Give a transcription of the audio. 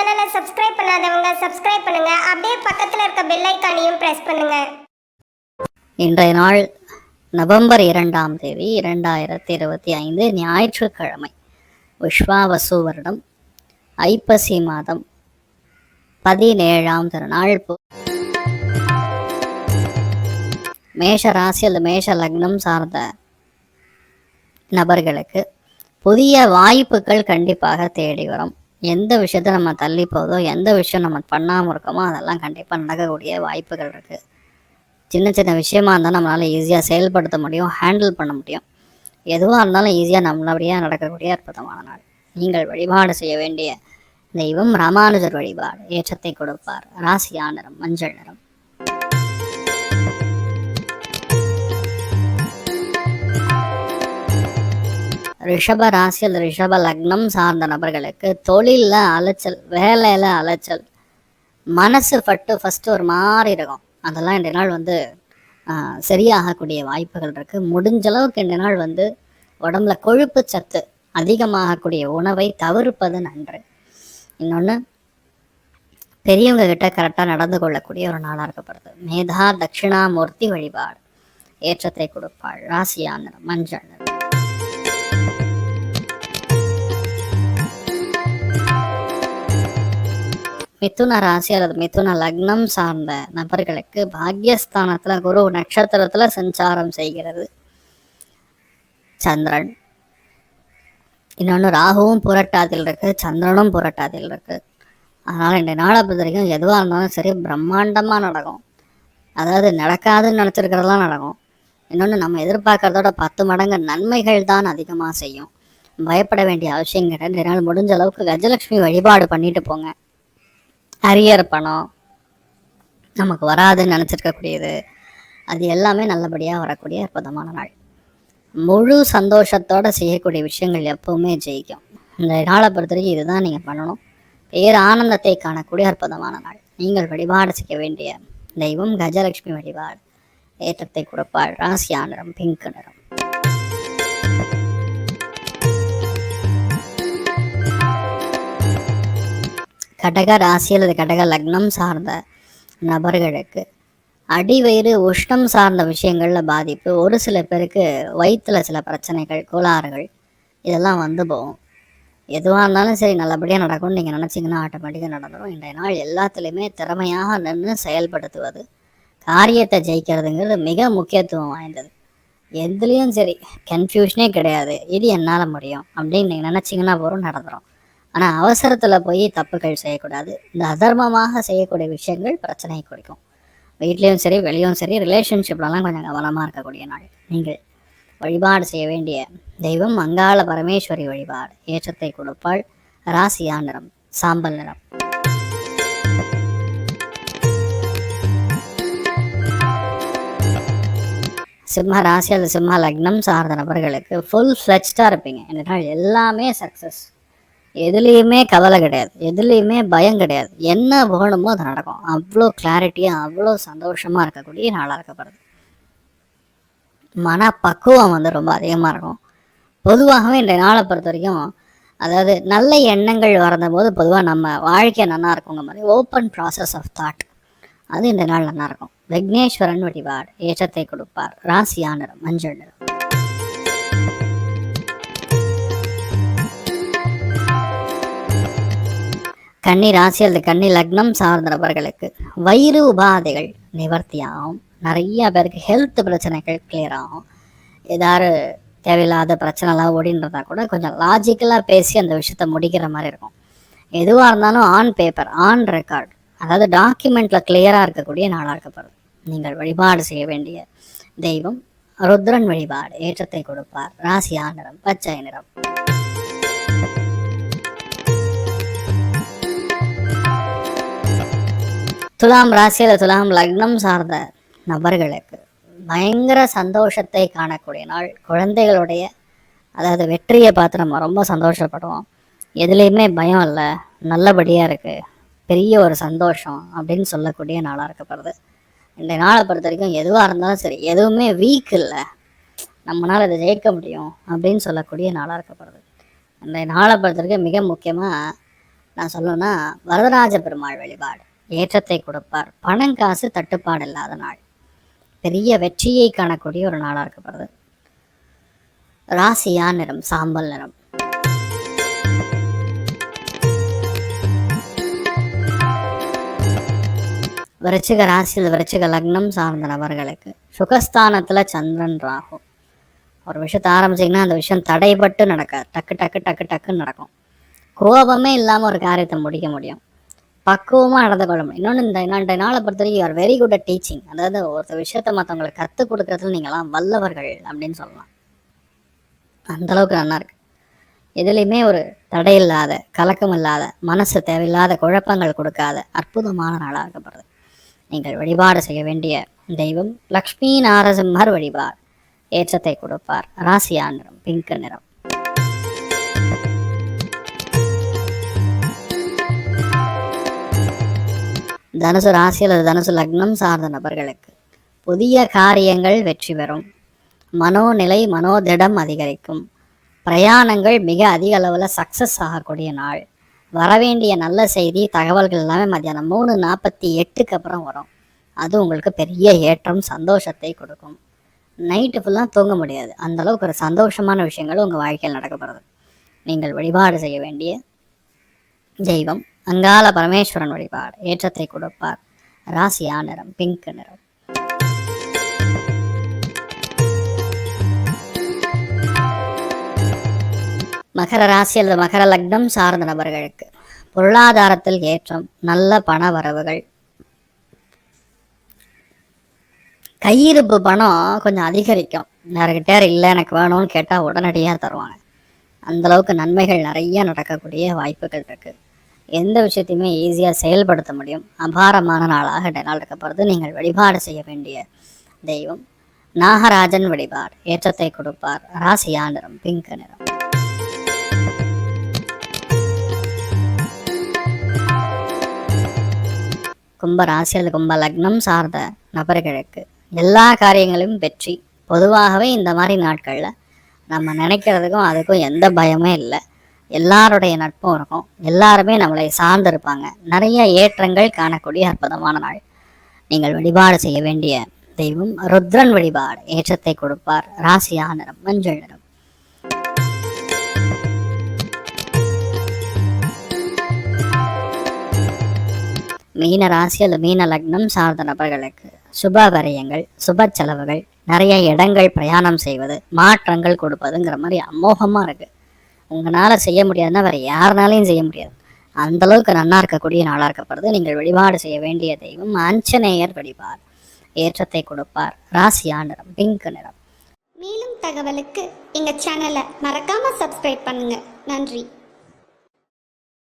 சேனலை சப்ஸ்கிரைப் பண்ணாதவங்க சப்ஸ்கிரைப் பண்ணுங்க. அப்படியே பக்கத்தில் இருக்க பெல் ஐக்கானையும் பிரஸ் பண்ணுங்க. இன்றைய நாள் நவம்பர் இரண்டாம் தேதி இரண்டாயிரத்தி இருபத்தி ஐந்து ஞாயிற்றுக்கிழமை. விஸ்வாவசு வருடம். ஐப்பசி மாதம். பதினேழாம் திருநாள். பு- மேஷ ராசி அல்லது மேஷ லக்னம் சார்ந்த நபர்களுக்கு புதிய வாய்ப்புகள் கண்டிப்பாக தேடி வரும். எந்த விஷயத்த நம்ம தள்ளி போதோ எந்த விஷயம் நம்ம பண்ணாமல் இருக்கோமோ அதெல்லாம் கண்டிப்பாக நடக்கக்கூடிய வாய்ப்புகள் இருக்குது சின்ன சின்ன விஷயமா இருந்தால் நம்மளால் ஈஸியாக செயல்படுத்த முடியும் ஹேண்டில் பண்ண முடியும். எதுவாக இருந்தாலும் ஈஸியாக நம்மளபடியாக நடக்கக்கூடிய அற்புதமான நாள். நீங்கள் வழிபாடு செய்ய வேண்டிய தெய்வம் ராமானுஜர் வழிபாடு ஏற்றத்தை கொடுப்பார். ராசியா நிறம் மஞ்சள் நிறம். ரிஷப ராசியில் ரிஷப லக்னம் சார்ந்த நபர்களுக்கு தொழிலில் அலைச்சல் வேலையில் அலைச்சல் மனசு பட்டு ஃபஸ்ட்டு ஒரு மாதிரி இருக்கும். அதெல்லாம் இந்த நாள் வந்து சரியாகக்கூடிய வாய்ப்புகள் இருக்குது முடிஞ்ச அளவுக்கு இந்த நாள் வந்து உடம்புல கொழுப்பு சத்து அதிகமாகக்கூடிய உணவை தவிர்ப்பது நன்று. இன்னொன்று பெரியவங்க கிட்ட கரெக்டாக நடந்து கொள்ளக்கூடிய ஒரு நாளாக இருக்கப்படுது. மேதா தட்சிணாமூர்த்தி வழிபாடு ஏற்றத்தை கொடுப்பாள். ராசியாந்திரம் மஞ்சள் மிதுன ராசி அல்லது மிதுன லக்னம் சார்ந்த நபர்களுக்கு பாக்யஸ்தானத்தில் குரு நட்சத்திரத்தில் சஞ்சாரம் செய்கிறது. சந்திரன். இன்னொன்று ராகுவும் புரட்டாதில் இருக்கு சந்திரனும் புரட்டாதியில் இருக்கு. அதனால் இந்த நாளை பொறுத்த வரைக்கும் எதுவாக இருந்தாலும் சரி பிரம்மாண்டமாக நடக்கும். அதாவது நடக்காதுன்னு நினச்சிருக்கிறதெல்லாம் நடக்கும். இன்னொன்று நம்ம எதிர்பார்க்கறதோட பத்து மடங்கு நன்மைகள் தான் அதிகமாக செய்யும். பயப்பட வேண்டிய அவசியம் கிடையாது. நாள் முடிஞ்ச அளவுக்கு கஜலட்சுமி வழிபாடு பண்ணிட்டு போங்க. அரியர் பணம் நமக்கு வராதுன்னு நினச்சிருக்கக்கூடியது. அது எல்லாமே நல்லபடியாக வரக்கூடிய அற்புதமான நாள். முழு சந்தோஷத்தோடு செய்யக்கூடிய விஷயங்கள் எப்பவுமே ஜெயிக்கும். இந்த நாளை பொறுத்த வரைக்கும் இதுதான் நீங்கள் பண்ணணும். பேர் ஆனந்தத்தை காணக்கூடிய அற்புதமான நாள். நீங்கள் வழிபாடு செய்ய வேண்டிய தெய்வம் கஜலட்சுமி வழிபாடு. ஏற்றத்தை கொடுப்பாள். ராசியா நிறம் பிங்க் நிறம். கடக ராசி அல்லது கடக லக்னம் சார்ந்த நபர்களுக்கு. அடிவயிறு உஷ்ணம் சார்ந்த விஷயங்களில் பாதிப்பு. ஒரு சில பேருக்கு வயிற்றில் சில பிரச்சனைகள் கோளாறுகள் இதெல்லாம் வந்து போகும். எதுவாக இருந்தாலும் சரி நல்லபடியாக நடக்கும்னு நீங்கள் நினச்சிங்கன்னா ஆட்டோமேட்டிக்காக நடந்துடும் இன்றைய நாள் எல்லாத்துலேயுமே திறமையாக நின்று செயல்படுத்துவது காரியத்தை ஜெயிக்கிறதுங்கிறது மிக முக்கியத்துவம் வாய்ந்தது. எதுலேயும் சரி கன்ஃபியூஷனே கிடையாது. இது என்னால் முடியும் அப்படின்னு நீங்கள் நினச்சிங்கன்னா போகிறோம் நடந்துடும் ஆனால் அவசரத்தில் போய் தப்புகள் செய்யக்கூடாது. இந்த அதர்மமாக செய்யக்கூடிய விஷயங்கள் பிரச்சனையை குறிக்கும். வீட்லேயும் சரி வெளியும் சரி ரிலேஷன்ஷிப்லலாம் கொஞ்சம் கவனமாக இருக்கக்கூடிய நாள். நீங்கள் வழிபாடு செய்ய வேண்டிய தெய்வம் மங்காள பரமேஸ்வரி வழிபாடு. ஏற்றத்தை கொடுப்பாள் ராசியா நிறம் சாம்பல் நிறம். சிம்ம ராசி அல்லது சிம்ம லக்னம் சார்ந்த நபர்களுக்கு ஃபுல் ஃப்ளெச்டாக இருப்பீங்க என்னென்னா எல்லாமே சக்ஸஸ் எதுலேயுமே கவலை கிடையாது. எதுலேயுமே பயம் கிடையாது. என்ன வேணுமோ அது நடக்கும். அவ்வளோ கிளாரிட்டியாக அவ்வளோ சந்தோஷமாக இருக்கக்கூடிய நாளாக இருக்கப்படுது. மனப்பக்குவம் வந்து ரொம்ப அதிகமாக இருக்கும். பொதுவாகவே இந்த நாளை பொறுத்த வரைக்கும் அதாவது நல்ல எண்ணங்கள் வரந்தபோது பொதுவாக நம்ம வாழ்க்கை நல்லா இருக்குங்க மாதிரி ஓப்பன் ப்ராசஸ் ஆஃப் தாட் அது இந்த நாள் நல்லா இருக்கும். விக்னேஸ்வரன் வழிபாடு ஏற்றத்தை கொடுப்பார். ராசியா மஞ்சள் நிறம். கன்னி ராசி அல்லது கன்னி லக்னம் சார்ந்த நபர்களுக்கு வயிறு உபாதைகள் நிவர்த்தியாகும். நிறைய பேருக்கு ஹெல்த் பிரச்சனைகள் கிளியர் ஆகும். ஏதாவது தேவையில்லாத பிரச்சனைலாம் ஓடின்றதா கூட கொஞ்சம் லாஜிக்கலாக பேசி அந்த விஷயத்த முடிக்கிற மாதிரி இருக்கும். எதுவாக இருந்தாலும் ஆன் பேப்பர் ஆன் ரெக்கார்ட் அதாவது டாக்குமெண்ட்டில் கிளியராக இருக்கக்கூடிய நாளாக இருக்கப்படுது நீங்கள் வழிபாடு செய்ய வேண்டிய தெய்வம் ருத்ரன் வழிபாடு ஏற்றத்தை கொடுப்பார். ராசியா நிறம் பச்சை நிறம். துலாம் ராசியில் துலாம் லக்னம் சார்ந்த நபர்களுக்கு பயங்கர சந்தோஷத்தை காணக்கூடிய நாள். குழந்தைகளுடைய அதாவது வெற்றியை பார்த்து நம்ம ரொம்ப சந்தோஷப்படுவோம். எதுலேயுமே பயம் இல்லை. நல்லபடியாக இருக்குது பெரிய ஒரு சந்தோஷம் அப்படின்னு சொல்லக்கூடிய நாளாக இருக்கப்படுது. இந்த நாளை பொறுத்த வரைக்கும் எதுவாக இருந்தாலும் சரி எதுவுமே வீக் இல்லை. நம்மளால் இதை ஜெயிக்க முடியும் அப்படின்னு சொல்லக்கூடிய நாளாக இருக்கப்படுது. இந்த நாளை பொறுத்த வரைக்கும் மிக முக்கியமாக நான் சொல்லணும்னா வரதராஜ பெருமாள் வழிபாடு. ஏற்றத்தை கொடுப்பார். பணம் காசு தட்டுப்பாடு இல்லாத நாள். பெரிய வெற்றியை காணக்கூடிய ஒரு நாளாக இருக்கப்படுது. ராசியா நிறம் சாம்பல் நிறம். விருச்சிக ராசியில் விருச்சிக லக்னம் சார்ந்த நபர்களுக்கு சுகஸ்தானத்தில் சந்திரன் ராகு. ஒரு விஷயத்த ஆரம்பிச்சிங்கன்னா அந்த விஷயம் தடைபட்டு நடக்காது. டக்கு டக்கு டக்கு டக்குன்னு நடக்கும். கோபமே இல்லாமல் ஒரு காரியத்தை முடிக்க முடியும். பக்குவமாக நடந்து கொள்ளணும். இன்னொன்னு இன்னொன்று இந்த இந்த நாளை பொறுத்த வரைக்கும் are very good at teaching அதாவது ஒருத்தர் விஷயத்த மற்றவங்களுக்கு கற்றுக் கொடுக்கறதுல நீங்களாம் வல்லவர்கள் அப்படின்னு சொல்லலாம். அந்த அளவுக்கு நல்லா இருக்கு. எதுலேயுமே ஒரு தடை இல்லாத கலக்கம் இல்லாத மனசு தேவையில்லாத குழப்பங்கள் கொடுக்காத அற்புதமான நாளாக இருக்கப்படுது நீங்கள் வழிபாடு செய்ய வேண்டிய தெய்வம் லக்ஷ்மி நாரசிம்மர் வழிபாடு. ஏற்றத்தை கொடுப்பார். ராசியா நிறம் பிங்க் நிறம். தனுசு ராசி அல்லது தனுசு லக்னம் சார்ந்த நபர்களுக்கு. புதிய காரியங்கள் வெற்றி பெறும். மனோநிலை மனோதிடம் அதிகரிக்கும். பிரயாணங்கள் மிக அதிக அளவில் சக்ஸஸ் ஆகக்கூடிய நாள். வரவேண்டிய நல்ல செய்தி தகவல்கள் எல்லாமே மத்தியானம் மூணு நாற்பத்தி எட்டுக்கு அப்புறம் வரும். அது உங்களுக்கு பெரிய ஏற்றம் சந்தோஷத்தை கொடுக்கும். நைட்டு ஃபுல்லாக தூங்க முடியாது. அந்த அளவுக்கு ஒரு சந்தோஷமான விஷயங்கள் உங்கள் வாழ்க்கையில் நடக்கப்படுது நீங்கள் வழிபாடு செய்ய வேண்டிய தெய்வம். அங்காள பரமேஸ்வரன் வழிபாடு. ஏற்றத்தை கொடுப்பார். ராசியா நிறம் பிங்க் நிறம். மகர ராசி அல்லது மகர லக்னம் சார்ந்த நபர்களுக்கு பொருளாதாரத்தில் ஏற்றம் நல்ல பண வரவுகள். கையிருப்பு பணம் கொஞ்சம் அதிகரிக்கும். யாருக்கிட்டே இல்லை எனக்கு வேணும்னு கேட்டால் உடனடியாக தருவாங்க. அந்த அளவுக்கு நன்மைகள் நிறைய நடக்கக்கூடிய வாய்ப்புகள் இருக்கு. எந்த விஷயத்தையுமே ஈஸியாக செயல்படுத்த முடியும். அபாரமான நாளாக இந்த நாள் இருக்கப்படுது நீங்கள் வழிபாடு செய்ய வேண்டிய தெய்வம் நாகராஜன் வழிபாடு. ஏற்றத்தை கொடுப்பார். ராசியா நிறம் பிங்க் நிறம். கும்ப ராசி அல்லது கும்ப லக்னம் சார்ந்த நபர்களுக்கு எல்லா காரியங்களையும் வெற்றி. பொதுவாகவே இந்த மாதிரி நாட்களில் நம்ம நினைக்கிறதுக்கும் அதுக்கும் எந்த பயமே இல்லை. எல்லாருடைய நட்பும் இருக்கும். எல்லாருமே நம்மளை சார்ந்து இருப்பாங்க நிறைய ஏற்றங்கள் காணக்கூடிய அற்புதமான நாள். நீங்கள் வழிபாடு செய்ய வேண்டிய தெய்வம் ருத்ரன் வழிபாடு. ஏற்றத்தை கொடுப்பார். ராசியா நிறம் மஞ்சள் நிறம். மீன ராசி அல்லது மீன லக்னம் சார்ந்த நபர்களுக்கு சுப வரியங்கள் சுப செலவுகள் நிறைய இடங்கள் பிரயாணம் செய்வது மாற்றங்கள் கொடுப்பதுங்கிற மாதிரி அமோகமாக இருக்கு. உங்களால் செய்ய முடியாதுன்னா வேற யாருனாலையும் செய்ய முடியாது. அந்த அளவுக்கு நன்னா இருக்கக்கூடிய நாளாக இருக்கப்படுது. நீங்கள் வழிபாடு செய்ய வேண்டிய தெய்வம் ஆஞ்சநேயர் வழிபாடு. ஏற்றத்தை கொடுப்பார். ராசியா நிறம் பிங்க் நிறம். மேலும் தகவலுக்கு எங்கள் சேனலை மறக்காமல் சப்ஸ்கிரைப் பண்ணுங்கள் நன்றி.